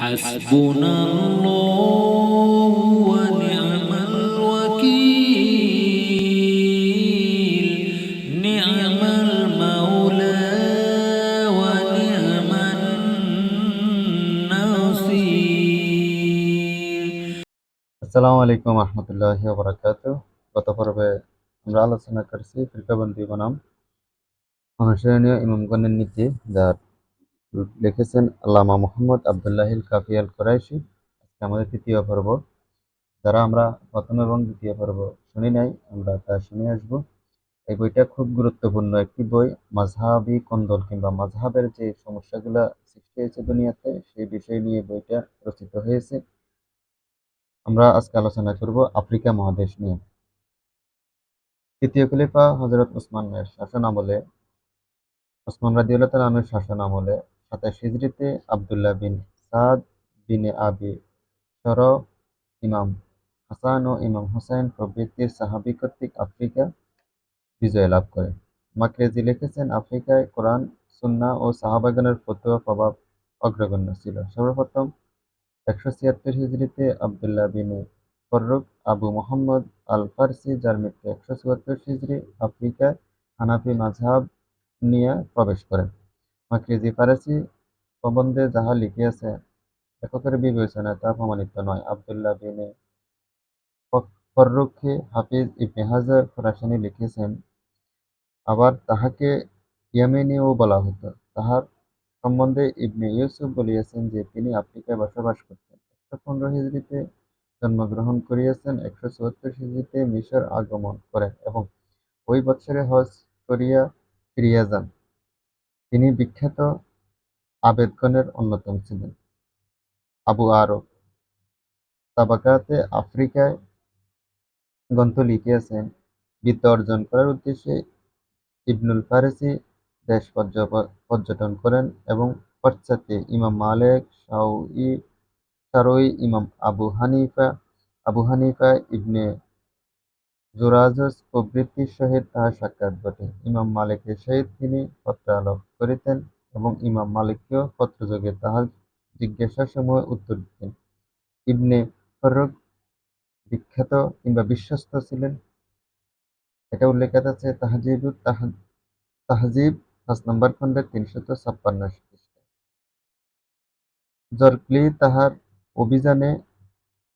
حسبنا الله ونعم الوكيل نعم المولى ونعم النصير আসসালামু আলাইকুম রহমতুল্লাহি বারাকাত গত পর্বে আমরা আলোচনা করেছি ফিরকাবন্দি বনাম অনুসরণীয় ইমামগণের নীতি যার লিখেছেন আল্লামা মোহাম্মদ আবদুল্লাহিল কাফি আল কোরাইশি আজকে আমাদের তৃতীয় পর্ব। যারা আমরা প্রথম এবং দ্বিতীয় পর্ব শুনি নাই, আমরা তা শুনে আসব। এই বইটা খুব গুরুত্বপূর্ণ একটি বই। মাঝহাবি কন্দল কিংবা মাঝহাবের যে সমস্যাগুলো সৃষ্টি হয়েছে দুনিয়াতে, সেই বিষয় নিয়ে বইটা রচিত হয়েছে। আমরা আজকে আলোচনা করব আফ্রিকা মহাদেশ নিয়ে। তৃতীয় খলিফা হজরত উসমানের শাসন আমলে ওসমান রাদিউল্লাহ তাআলার শাসন আমলে সাতাশ হিজরিতে আবদুল্লাহ বিন সাদ বিনে আবি সর ইমাম হাসান ও ইমাম হুসাইন প্রভৃতির সাহাবি কর্তৃক আফ্রিকা বিজয় লাভ করে। মাকরেজি লিখেছেন, আফ্রিকায় কোরআন, সুন্না ও সাহাবাগণের ফতুয়া প্রভাব অগ্রগণ্য ছিল। সর্বপ্রথম একশো ছিয়াত্তর হিজড়িতে আবদুল্লাহ বিন ফররুক আবু মোহাম্মদ আল ফারসি যার মৃত্যু একশো চুয়াত্তর হিজড়ি আফ্রিকায় হানাফি মাঝহাব নিয়ে প্রবেশ করেন। মাকরিজি ফারসি প্রবন্ধে যাহা লিখিয়াছে লেখকের বিবেচনায় তা প্রমাণিত নয়। আবদুল্লাহ বিন ফররুখে হাফিজ ইবনে হাজার খোরাসানি লিখেছেন আবার তাহাকে ইয়ামেনীও বলা হতো তাহার সম্বন্ধে ইবনে ইউসুফ বলিয়াছেন যে, তিনি আফ্রিকায় বসবাস করতেন। একশো পনেরো হিজড়িতে জন্মগ্রহণ করিয়াছেন, একশো চুয়াত্তর হিজড়িতে মিশর আগমন করেন এবং ওই বৎসরে হজ করিয়া ফিরিয়া যান। তিনি বিখ্যাত আবেদগণের অন্যতম ছিলেন। আবু আরব তাবাকাতে আফ্রিকায় গ্রন্থ লিখিয়াছেন। বিদ্যা অর্জন করার উদ্দেশ্যে ইবনুল ফারেসি দেশ পর্য- পর্যটন করেন এবং পশ্চাতে ইমাম মালেক শাওই শারই, ইমাম আবু হানিফা আবু হানিফা ইবনে জুরাজস প্রভৃতির সহিত তাহার সাক্ষাৎ ঘটে। ইমাম মালিকের সহিত তিনি পত্রালাপ করিতেন এবং ইমাম মালিককেও পত্রযোগে তাহার জিজ্ঞাসাসমূহ উত্তর দিতেন। ইবনে ফররুক বিখ্যাত কিংবা বিশ্বস্ত ছিলেন। এটা উল্লেখ আছে, তাহজিব তাহজিব পাঁচ নম্বর খণ্ডের তিনশত ছাপ্পান্ন খ্রিস্টে জর্কলি তাহার অভিযানে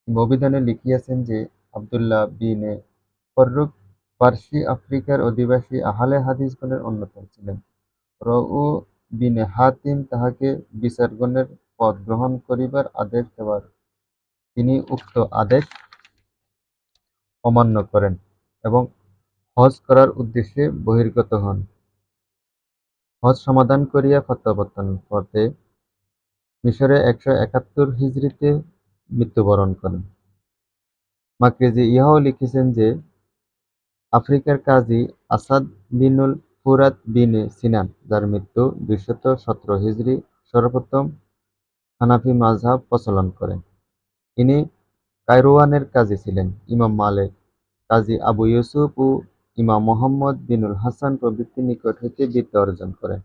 কিংবা অভিধানে লিখিয়াছেন যে, আবদুল্লাহ বিনে ফররুক ফার্সি, আফ্রিকার অধিবাসী আহলে হাদিসগণের অন্যতম ছিলেন। রউ বিনে হাতিম তাহাকে বিচারগণের পদ গ্রহণ করিবার আদেশ দেওয়ার তিনি উক্ত আদেশ অমান্য করেন এবং হজ করার উদ্দেশ্যে বহির্গত হন। হজ সমাধান করিয়া প্রত্যাবর্তন করতে মিশরে একশো একাত্তর হিজড়িতে মৃত্যুবরণ করেন। মাকরেজি ইহাও লিখেছেন যে আফ্রিকার কাজী আসাদ বিনুল ফুরাত বিনে সিনান, যার মৃত্যু দুইশত সতেরো হিজড়ি সর্বপ্রথম হানাফি মাযহাব প্রচলন করেন। ইনি কায়রোয়ানের কাজী ছিলেন। ইমাম মালিক, কাজী আবু ইউসুফ ও ইমাম মোহাম্মদ বিনুল হাসান প্রভৃতির নিকট হইতে বিদ্যা অর্জন করেন।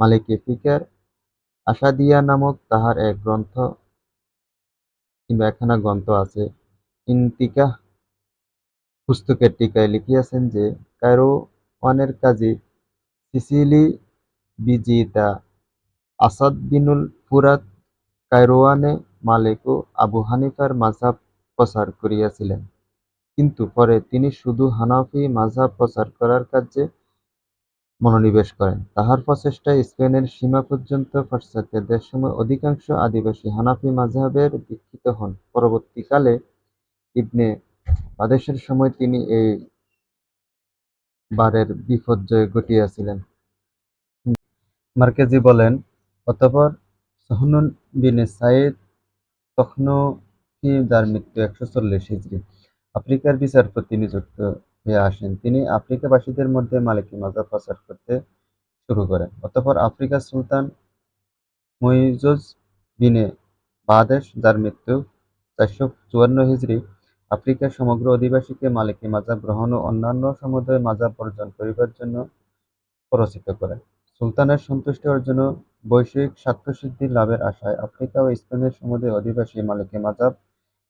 মালিকি ফিকার আসাদিয়া নামক তাহার এক গ্রন্থ কিংবা একখানা গ্রন্থ আছে, ইন্তিকাহ পুস্তকের টিকায় লিখিয়াছেন যে কায়রোয়ানের কাজী সিসিলি বিজিতা আসাদ বিনুল ফুরাত কায়রোয়ানে মালিক ও আবু হানিফার মাঝহাব প্রচার করিয়াছিলেন। কিন্তু পরে তিনি শুধু হানাফি মাঝাব প্রচার করার কাজে মনোনিবেশ করেন। তাহার প্রচেষ্টায় স্পেনের সীমা পর্যন্ত পাশ্চাত্য দেশসমূহের অধিকাংশ আদিবাসী হানাফি মাযহাবের দীক্ষিত হন। পরবর্তীকালে ইবনে বাদেশের সময় তিনি এই বারের বিপর্যয় ঘটিয়াছিলেন। মার্কেজি বলেন, অতঃপর সহনুন বিনে সাইদ তখনফি যার মৃত্যু একশো চল্লিশ হিজড়ি আফ্রিকার বিচারপতি নিযুক্ত হয়ে আসেন। তিনি আফ্রিকাবাসীদের মধ্যে মালিকি মাযহাব প্রচার করতে শুরু করেন। অতঃপর আফ্রিকার সুলতান মুইজজ বিনে বাদেশ যার মৃত্যু চারশো চুয়ান্ন হিজড়ি আফ্রিকার সমগ্র অধিবাসীকে মালিকি মাযহাব গ্রহণ ও অন্যান্য সমুদয় মাযহাব বর্জন করিবার জন্য প্ররোচিত করেন সুলতানের সন্তুষ্টি অর্জন বৈষয়িক স্বার্থসিদ্ধি লাভের আশায় আফ্রিকা ও স্পেনের সমুদয় অধিবাসী মালিকি মাযহাব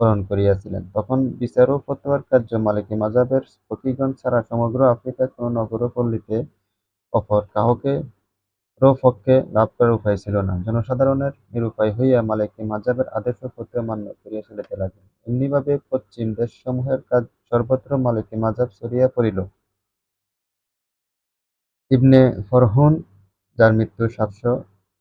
গ্রহণ করিয়াছিলেন। তখন বিচার ও ফতোয়ার কার্য মালিকি মাযহাবের ফকিহগণ ছাড়া সমগ্র আফ্রিকার কোন নগর পল্লীতে অপর কাহাকেও পক্ষে লাভ করার উপায় ছিল না। জনসাধারণের নিরুপায় হইয়া মালিকি মাযহাবের আদেশ ও ফতোয়া মান্য করিয়া চলিতে লাগিল। এমনিভাবে পশ্চিম দেশসমূহের কাজ সর্বত্র মালিকি মাযহাব ছড়িয়া পড়িল। ইবনে ফরহুন, যার মৃত্যু সাতশ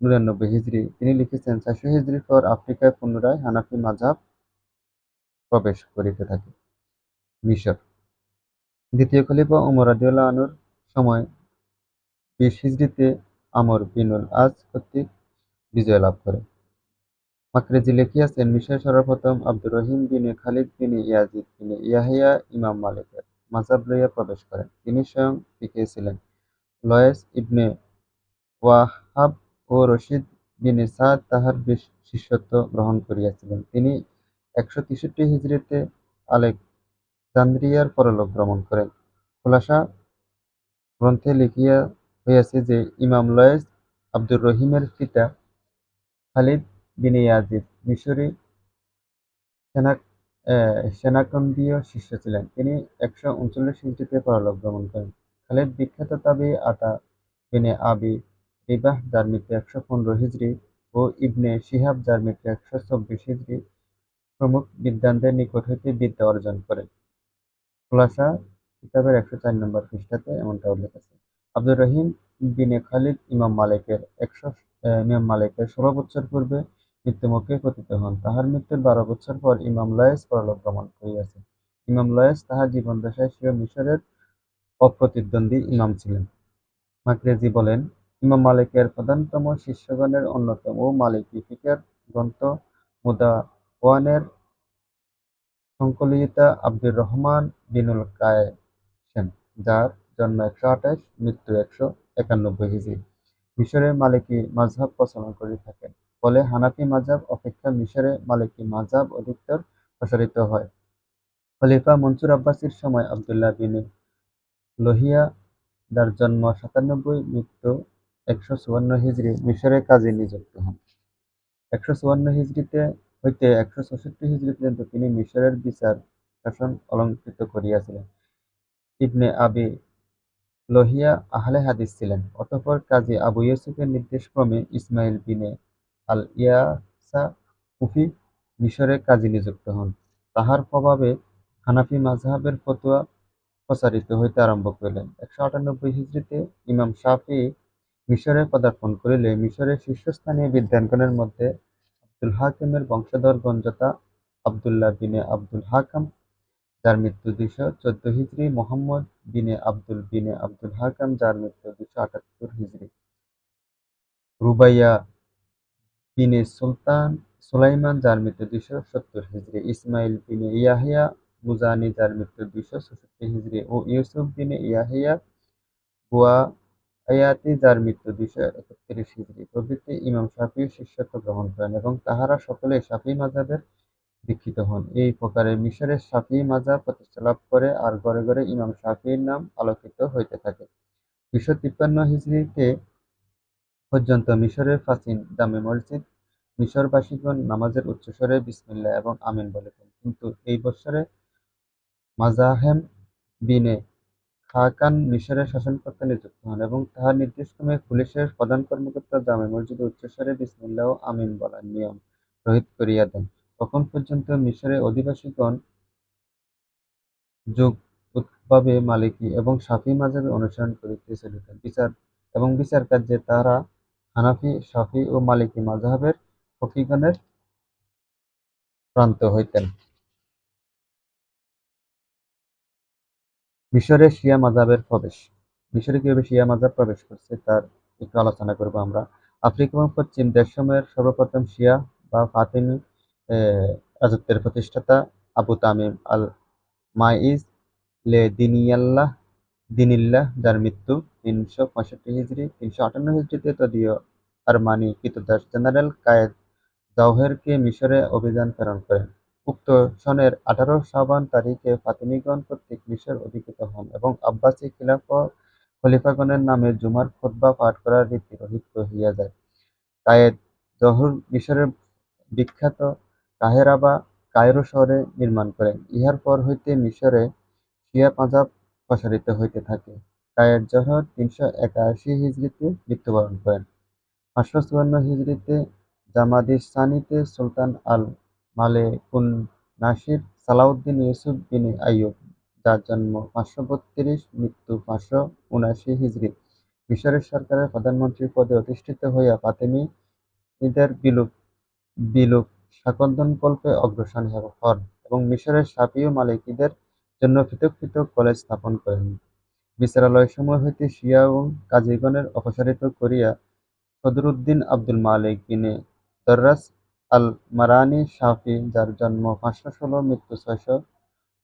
নিরানব্বই হিজরী, তিনি লিখেছেন, চারশ হিজরীর পর আফ্রিকায় পুনরায় হানাফি মাযহাব প্রবেশ করিতে থাকে। মিশর দ্বিতীয় খলিফা উমর রাদিয়াল্লাহু আনুর সময় বিশ হিজরীতে আমর বিনুল আস কর্তৃক বিজয় লাভ করে। মাকরিজি লিখিয়াছেন, মিশরে সর্বপ্রথম আবদুর রহিম বিনে খালিদ বিনে ইয়াজিদ বিনে ইয়াহিয়া ইমাম মালিকের মাযহাব লইয়া প্রবেশ করেন। তিনি স্বয়ং ফিকহে ছিলেন। লয়েস ইবনে ওয়াহাব ও রশিদ বিনে সাদ তাঁহার শিষ্যত্ব গ্রহণ করিয়াছিলেন। তিনি একশ তেষট্টি হিজরীতে আলেকজান্দ্রিয়ার পরলোক গমন করেন। খোলাসা গ্রন্থে লিখিয়া হইয়াছে যে, ইমাম লয়েস আবদুর রহিমের পিতা খালিদ বিনে ইয়াজিদ মিশরী সেনাকন্দীয় শিষ্য ছিলেন। তিনি একশো উনচল্লিশ হিজরীতে পরলোক গমন করেন। খালিদ বিখ্যাত তাবেয়ী আতা বিনে আবি রিবাহ, যার মৃত্যু একশ পনেরো হিজরী ও ইবনে শিহাব, যার মৃত্যু একশ চব্বিশ হিজরী প্রমুখ বিদ্বানদের নিকট হইতে বিদ্যা অর্জন করেন। খোলাসা কিতাবের একশো চার নম্বর পৃষ্ঠাতে এমনটা উল্লেখ আছে। আবদুর রহিম বিনে খালিদ ইমাম মালিকের ষোল বৎসর পূর্বে মৃত্যুমুখে পতিত হন। তাহার মৃত্যুর বারো বছর পর ইমাম লয়েস পরলোক গমন করিয়াছেন। ইমাম লয়েস তাঁহার জীবদ্দশায় স্বীয় মিশরের অপ্রতিদ্বন্দ্বী ইমাম ছিলেন। মাকরেজি বলেন, ইমাম মালিকের প্রধানতম শিষ্যগণের অন্যতম মালিকি ফিকহের গ্রন্থ মুদাওয়ানের সংকলয়িতা আবদুর রহমান বিনুল কাসেম, যার জন্ম একশ আঠাশ, মৃত্যু একশ একানব্বই হিজি মিশরে মালিকি মাযহাব প্রচলন করিতে থাকেন। ফলে হানাফি মাযহাব অপেক্ষা মিশরে মালিকি মাযহাব অধিকতর প্রসারিত হয়। খলিফা মনসুর আব্বাসীর সময় আবদুল্লাহ বিনে লহিয়া, যার জন্ম সাতানব্বই, মৃত্যু একশ চুয়ান্ন হিজরী, মিশরে কাজে নিযুক্ত হন। একশ চুয়ান্ন হিজরী হইতে একশ চৌষট্টি হিজরী পর্যন্ত তিনি মিশরের বিচার শাসন অলংকৃত করিয়াছিলেন। ইবনে আবি লহিয়া আহলে হাদিস ছিলেন। অতঃপর কাজী আবু ইউসুফের নির্দেশক্রমে ইসমাইল বিনে আল-ইয়াসা কুফী মিশরে কাজী নিযুক্ত হন। তাঁহার প্রভাবে হানাফি মাযহাবের ফতোয়া প্রচারিত হইতে আরম্ভ করিলেন। একশ আটানব্বই হিজরীতে ইমাম শাফিঈ মিশরে পদার্পণ করিলে মিশরের শীর্ষস্থানীয় বিদ্বানগণের মধ্যে আবদুল হাকিমের বংশধরগণ যথা আবদুল্লাহ বিনে আবদুল হাকাম, যার মৃত্যু দুইশ চৌদ্দ হিজরী, মুহাম্মদ বিনে আবদুল বিনে আবদুল হাকাম, যার মৃত্যু দুইশ আটাত্তর হিজরী, রুবাইয়া বিনে সুলতান সুলাইমান, যার মৃত্যু দুইশ সত্তর হিজরী, ইসমাইল বিনে ইয়াহিয়া মুজানি, যার মৃত্যু দুইশ ছেষট্টি হিজরী। ও ইউসুফ বিনে ইয়াহিয়া বুয়ায়াতি, যার মৃত্যু দুইশ একত্রিশ হিজরি। প্রভৃতি ইমাম শাফিঈর শিষ্যত্ব গ্রহণ করেন এবং তাহারা সকলে শাফিঈ মাযহাবের দীক্ষিত হন। এই প্রকারে মিশরে শাফিঈ মাযহাব প্রতিষ্ঠা লাভ করে আর ঘরে ঘরে ইমাম শাফিঈর নাম আলোকিত হইতে থাকে। দুইশ তিপ্পান্ন হিজরী তে পর্যন্ত মিশরের প্রাচীন জামে মসজিদে মিশরবাসিগণ নামাজের উচ্চস্বরে বিসমিল্লাহ এবং আমিন বলিতেন। কিন্তু এই বৎসরে মাযাহেম বিনে খাকান মিশরের শাসনকর্তা নিযুক্ত হন এবং তাঁহার নির্দেশক্রমে পুলিশের প্রধান কর্মকর্তা জামে মসজিদে উচ্চস্বরে বিসমিল্লাহ ও আমিন বলার নিয়ম রহিত করিয়া দেন। তখন পর্যন্ত মিশরের অধিবাসিগণ যুগপৎভাবে মালিকি এবং শাফিঈ মাযহাবের অনুসরণ করিয়া চলিতেন এবং বিচারকার্যে তাঁহারা হানাফি, শাফিঈ ও মালিকি মাযহাবের ফকিহগণের প্রান্ত হইতেন। মিশরে শিয়া মাযহাবের প্রবেশ মিশরে কীভাবে শিয়া মাযহাব প্রবেশ করছে তার একটু আলোচনা করব আমরা। আফ্রিকা এবং পশ্চিম দেশসমূহের সর্বপ্রথম শিয়া বা ফাতিমি রাজত্বের প্রতিষ্ঠাতা আবু তামিম আল-মাইজ লে দিনিয়াল্লাহ দিনিল্লাহ যার মৃত্যু তিনশো পঁয়ষট্টি হিজরী, তিনশো আটান্ন হিজরীতে তদীয় আরমানি ক্রীতদাস জেনারেল কায়েদ জওহেরকে মিশরে অভিযান প্রেরণ করেন। উক্ত সনের আঠারো শাবান তারিখে ফাতিমিগণ কর্তৃক মিশর অধিকৃত হন এবং আব্বাসী খিলাফ খলিফাগণের নামে জুমার খুতবা পাঠ করার রীতি রহিত হইয়া যায়। কায়েদ জহুর মিশরের বিখ্যাত কাহেরা বা কায়রো শহরে নির্মাণ করেন। ইহার পর হইতে মিশরে শিয়া মাযহাব প্রসারিত হইতে থাকে। কায়ের জহুর তিনশো একাশি হিজরীতে মৃত্যুবরণ করেন। পাঁচশো চুয়ান্ন হিজরীতে জামাদি সানিতে সুলতান আল-মালেকুন নাসির সালাউদ্দিন ইউসুফ বিন আইয়ুব, যার জন্ম পাঁচশো বত্রিশ, মৃত্যু পাঁচশো উনাশি হিজরী মিশরের সরকারের প্রধানমন্ত্রী পদে অধিষ্ঠিত হইয়া ফাতেমিদের বিলুপ বিলুপ শাকোন্দনকল্পে অগ্রসর হন এবং মিশরের ও মালিকিদের জন্য পৃথক পৃথক কলেজ স্থাপন করেন। বিচারালয়সমূহ হইতে শিয়া ও কাজীগণের অপসারিত করিয়া সদরুদ্দীন আব্দুল মালিক বিনে দররাস আল-মারানী শাফি যার জন্ম পাঁচশো ষোলো, মৃত্যু ছয়শো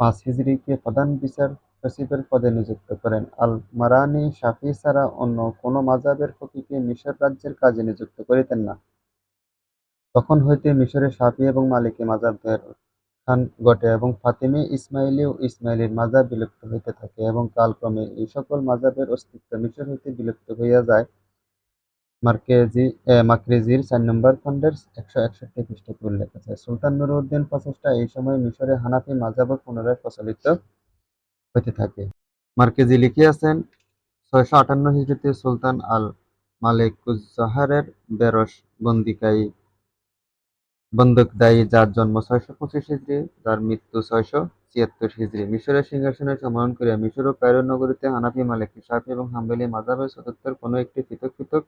পাঁচ হিজরীকে প্রধান বিচার সচিবের পদে নিযুক্ত করেন। আল-মারানী শাফি ছাড়া অন্য কোন মাযহাবের ফকিহকে মিশর রাজ্যের কাজে নিযুক্ত করিতেন না। তখন হইতে মিশরে শাফি এবং মালিকি মাযহাবের উত্থান ঘটে এবং ফাতেমি, ইসমাইলি ও ইসমাইলির মাযহাব বিলুপ্ত হইতে থাকে এবং কালক্রমে এই সকল মাযহাবের অস্তিত্ব মিশর হইতে বিলুপ্ত হইয়া যায়। মার্কেজি মাকরিজির চার নম্বর খণ্ডের একশ একষট্টি পৃষ্ঠাতে উল্লেখ আছে। সুলতান নুরউদ্দিন প্রচেষ্টা এই সময় মিশরে হানাফি মাযহাবও পুনরায় প্রচলিত হইতে থাকে। মারকেজি লিখিয়াছেন, ছয়শো আটান্ন হিজরীতে সুলতান আল-মালেকুজ্জহুরের বেরস বন্দুকদায়ী যার জন্ম ছয়শো পঁচিশ হিজরী, যার মৃত্যু ছয়শো ছিয়াত্তর হিজরী, মিশরের সিংহাসনে সম্বরণ করিয়া মিশর ও কায়রো নগরীতে হানাফি, মালিকি, শাফি এবং হাম্বলী মাজাবের চতুর্থের কোন একটি পৃথক পৃথক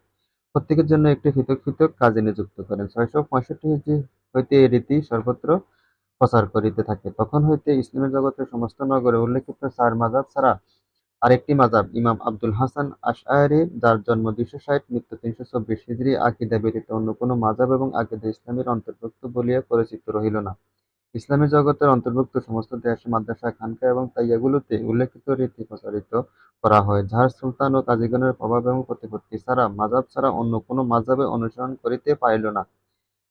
প্রত্যেকের জন্য একটি পৃথক পৃথক কাজে নিযুক্ত করেন। ছয়শো পঁয়ষট্টি হিজরী হইতে এ রীতি সর্বত্র প্রচার করিতে থাকে। তখন হইতে ইসলামের জগতের সমস্ত নগরে উল্লেখিত চার মাজাব ছাড়া আরেকটি মাজাব ইমাম আব্দুল হাসান আশআরী যার জন্ম দুইশ ষাট মৃত্যু তিনশ চব্বিশ হিজরী আকিদা ব্যতীত অন্য কোনো মাজাব এবং আকিদা ইসলামের অন্তর্ভুক্ত বলিয়া পরিচিত রহিল না। ইসলামী জগতের অন্তর্ভুক্ত সমস্ত দেশ, মাদ্রাসা, খানকা এবং তাইয়াগুলিতে উল্লেখিত রীতি প্রচারিত করা হয়, যাহা সুলতান ও কাজীগণের প্রভাব এবং প্রতিপত্তি ছাড়া মাজাব ছাড়া অন্য কোন মাজাবে অনুসরণ করিতে পারিল না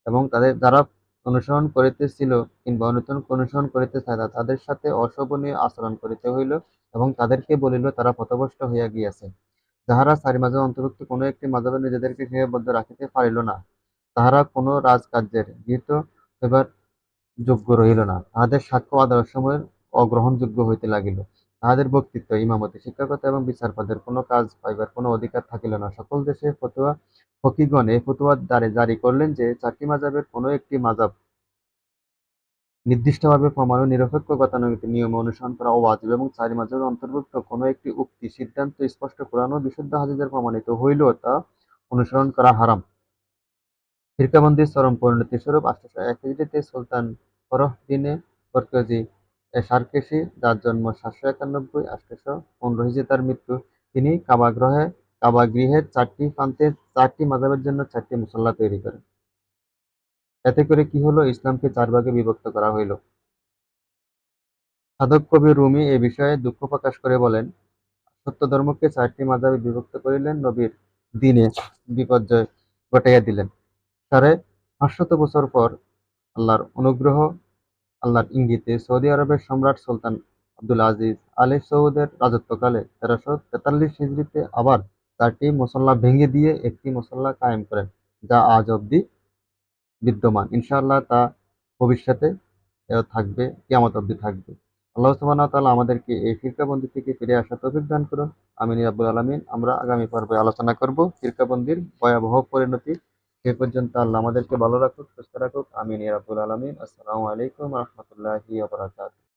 এবং তাদের যারা অনুসরণ করিতেছিল কিংবা অনুসরণ করিতে না তাদের সাথে অশোভনীয় আচরণ করিতে হইল এবং তাদেরকে বলিল তারা পথভ্রষ্ট হইয়া গিয়াছে। যাহারা চারি মাযহাবের অন্তর্ভুক্ত কোন একটি মাযহাবে নিজেদেরকে সীমাবদ্ধ রাখিতে পারিল না, তাহারা কোনো রাজকার্যের গৃহীত হইবার যোগ্য রহিল না। তাহাদের সাক্ষ্য ও আদালতসমূহে অগ্রহণযোগ্য হইতে লাগিল। তাহাদের বক্তৃত্ব, ইমামতি, শিক্ষকতা এবং বিচারপদের কোন কাজ পাইবার কোন অধিকার থাকিল না। সকল দেশের ফকিহগণ এই ফতোয়া জারি করিলেন যে, চারটি মাযহাবের কোন একটি মাযহাব নির্দিষ্টভাবে প্রমাণ নিরপেক্ষ গতানুগতিক নিয়ম অনুসরণ করা অওয়াজিব এবং চারি মাযহাবের অন্তর্ভুক্ত কোন একটি উক্তি, সিদ্ধান্ত স্পষ্ট কুরআন বিশুদ্ধ হাদীসে প্রমাণিত হইল তা অনুসরণ করা হারাম। ফিরকাবন্দির চরম পরিণতিস্বরূপ আটশো এক হিজরীতে সুলতান ফরহ-দিনে বরকজি সারকেশী যার জন্ম সাতশ একানব্বই আটশোশ পনেরো হিজরী তার মৃত্যু, তিনি কাবাগৃহের চারটি প্রান্তে চারটি মাযহাবের জন্য চারটি মুসল্লা তৈরি করেন। এতে করে কি হল, ইসলামকে চার ভাগে বিভক্ত করা হইল। সাধক কবি রুমি এ বিষয়ে দুঃখ প্রকাশ করে বলেন, সত্য ধর্মকে চারটি মাযহাবে বিভক্ত করিলেন নবীর দিনে বিপর্যয় ঘটাইয়া দিলেন। সাড়ে পাঁচশত বছর পর আল্লাহর অনুগ্রহ আল্লাহর ইঙ্গিতে সৌদি আরবের সম্রাট সুলতান আব্দুল আজিজ আলে সৌদের রাজত্বকালে তেরোশো তেতাল্লিশ হিজরীতে আবার চারটি মুসল্লা ভেঙে দিয়ে একটি মুসল্লা কায়েম করেন, যা আজ অবধি বিদ্যমান। ইনশাআল্লাহ তা ভবিষ্যতে থাকবে, কিয়ামত অবধি থাকবে। আল্লাহ সুবহানাহু ওয়া তাআলা আমাদেরকে এই ফিরকাবন্দি থেকে ফিরে আসার তৌফিক দান করুন। আমিন রাব্বুল আলামিন। আমরা আগামী পর্বে আলোচনা করব ফিরকাবন্দির ভয়াবহ পরিণতি। সে পর্যন্ত আল্লাহ আমাদেরকে ভালো রাখুক, সুস্থ রাখুক। আমিন রাব্বুল আলামিন। আসসালামু আলাইকুম রাহমাতুল্লাহি ওয়া বারাকাতুহু।